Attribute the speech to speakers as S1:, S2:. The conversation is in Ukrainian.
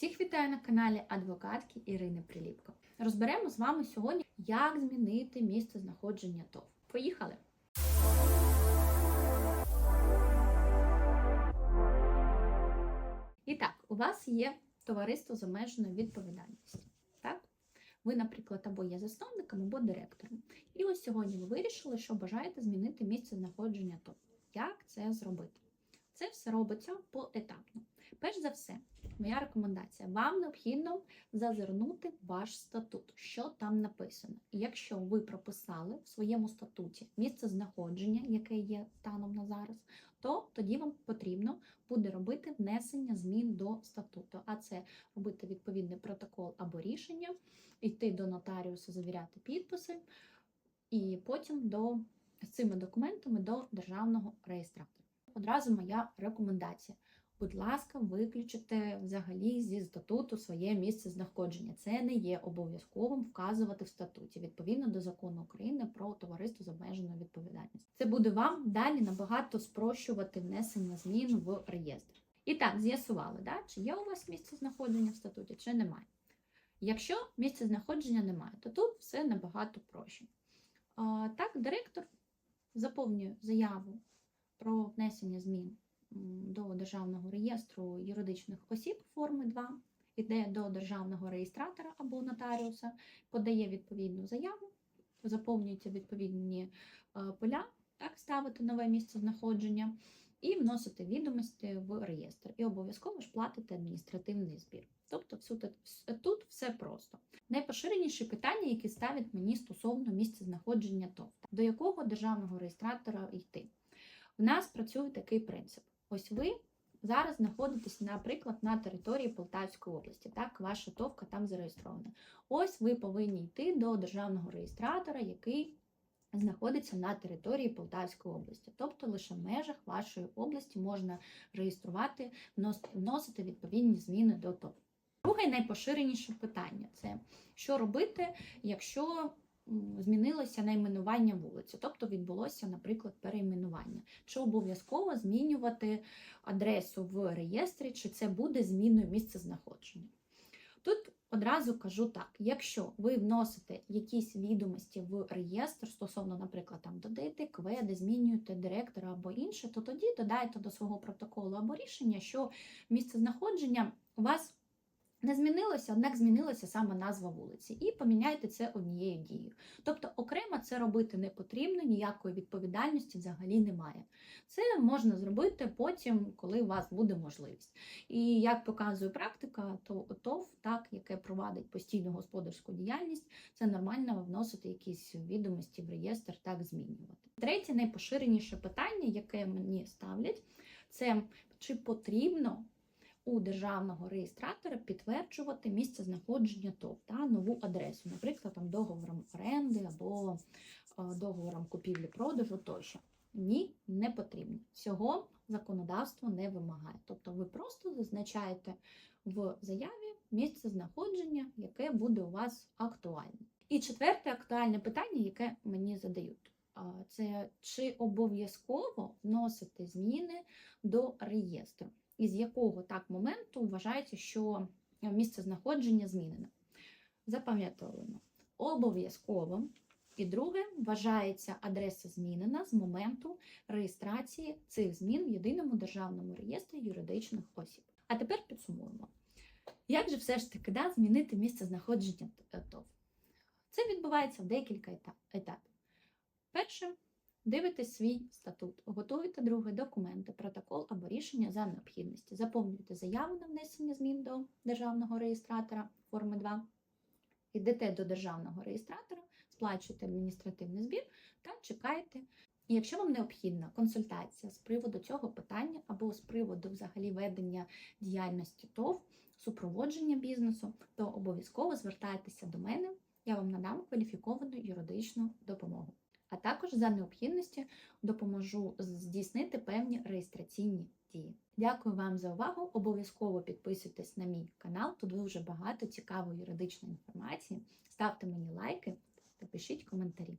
S1: Всіх вітаю на каналі адвокатки Ірини Приліпко. Розберемо з вами сьогодні, як змінити місце знаходження ТОВ. Поїхали! І так, у вас є товариство з обмеженою відповідальністю. Так? Ви, наприклад, або є засновником, або директором. І ось сьогодні ви вирішили, що бажаєте змінити місце знаходження ТОВ. Як це зробити? Це все робиться поетапно. Перш за все, моя рекомендація: вам необхідно зазирнути ваш статут, що там написано. Якщо ви прописали в своєму статуті місце знаходження, яке є станом на зараз, то тоді вам потрібно буде робити внесення змін до статуту. А це робити відповідний протокол або рішення, йти до нотаріуса, завіряти підписи, і потім до з цими документами до державного реєстратора. Одразу моя рекомендація. Будь ласка, виключите взагалі зі статуту своє місце знаходження. Це не є обов'язковим вказувати в статуті відповідно до закону України про товариство з обмеженою відповідальністю. Це буде вам далі набагато спрощувати внесення змін в реєстр. І так, з'ясували, да? чи є у вас місце знаходження в статуті, чи немає. Якщо місця знаходження немає, то тут все набагато проще. Так, директор заповнює заяву про внесення змін до Державного реєстру юридичних осіб форми 2, йде до державного реєстратора або нотаріуса, подає відповідну заяву, заповнюються відповідні поля, так, ставити нове місце знаходження і вносити відомості в реєстр. І обов'язково ж платити адміністративний збір. Тобто тут все просто. Найпоширеніші питання, які ставлять мені стосовно місця знаходження ТОВ, до якого державного реєстратора йти. У нас працює такий принцип. Ось ви зараз знаходитесь, наприклад, на території Полтавської області. Так, ваша товка там зареєстрована. Ось ви повинні йти до державного реєстратора, який знаходиться на території Полтавської області. Тобто лише в межах вашої області можна реєструвати, вносити відповідні зміни до ТОВ. Друге найпоширеніше питання це що робити, якщо змінилося найменування вулиці, тобто відбулося, наприклад, перейменування. Чи обов'язково змінювати адресу в реєстрі, чи це буде зміною місця знаходження? Тут одразу кажу так: якщо ви вносите якісь відомості в реєстр стосовно, наприклад, там додаєте кведи, змінюєте директора або інше, то тоді додайте до свого протоколу або рішення, що місце знаходження у вас не змінилося, однак змінилася саме назва вулиці. І поміняйте це однією дією. Тобто, окремо це робити не потрібно, ніякої відповідальності взагалі немає. Це можна зробити потім, коли у вас буде можливість. І як показує практика, то ТОВ, так, яке провадить постійну господарську діяльність, це нормально вносити якісь відомості в реєстр, так змінювати. Третє найпоширеніше питання, яке мені ставлять, це чи потрібно у державного реєстратора підтверджувати місце знаходження ТОВ та нову адресу, наприклад, там договором оренди або договором купівлі-продажу тощо. Ні, не потрібно. Цього законодавство не вимагає. Тобто ви просто зазначаєте в заяві місце знаходження, яке буде у вас актуальне. І четверте актуальне питання, яке мені задають. Це чи обов'язково вносити зміни до реєстру? Із якого так моменту вважається, що місце знаходження змінено. Запам'ятовуємо. Обов'язково. І друге, вважається адреса змінена з моменту реєстрації цих змін в єдиному державному реєстрі юридичних осіб. А тепер підсумуємо. Як же все ж таки да, змінити місце знаходження ТОВ? Це відбувається в декілька етапів. Перше, Дивитесь свій статут, готуєте другий документи, протокол або рішення за необхідності. Заповнюєте заяву на внесення змін до державного реєстратора форми 2. Йдете до державного реєстратора, сплачуєте адміністративний збір та чекаєте. І якщо вам необхідна консультація з приводу цього питання або з приводу взагалі ведення діяльності ТОВ, супроводження бізнесу, то обов'язково звертайтеся до мене, я вам надам кваліфіковану юридичну допомогу а також за необхідності допоможу здійснити певні реєстраційні дії. Дякую вам за увагу! Обов'язково підписуйтесь на мій канал, тут дуже багато цікавої юридичної інформації. Ставте мені лайки та пишіть коментарі.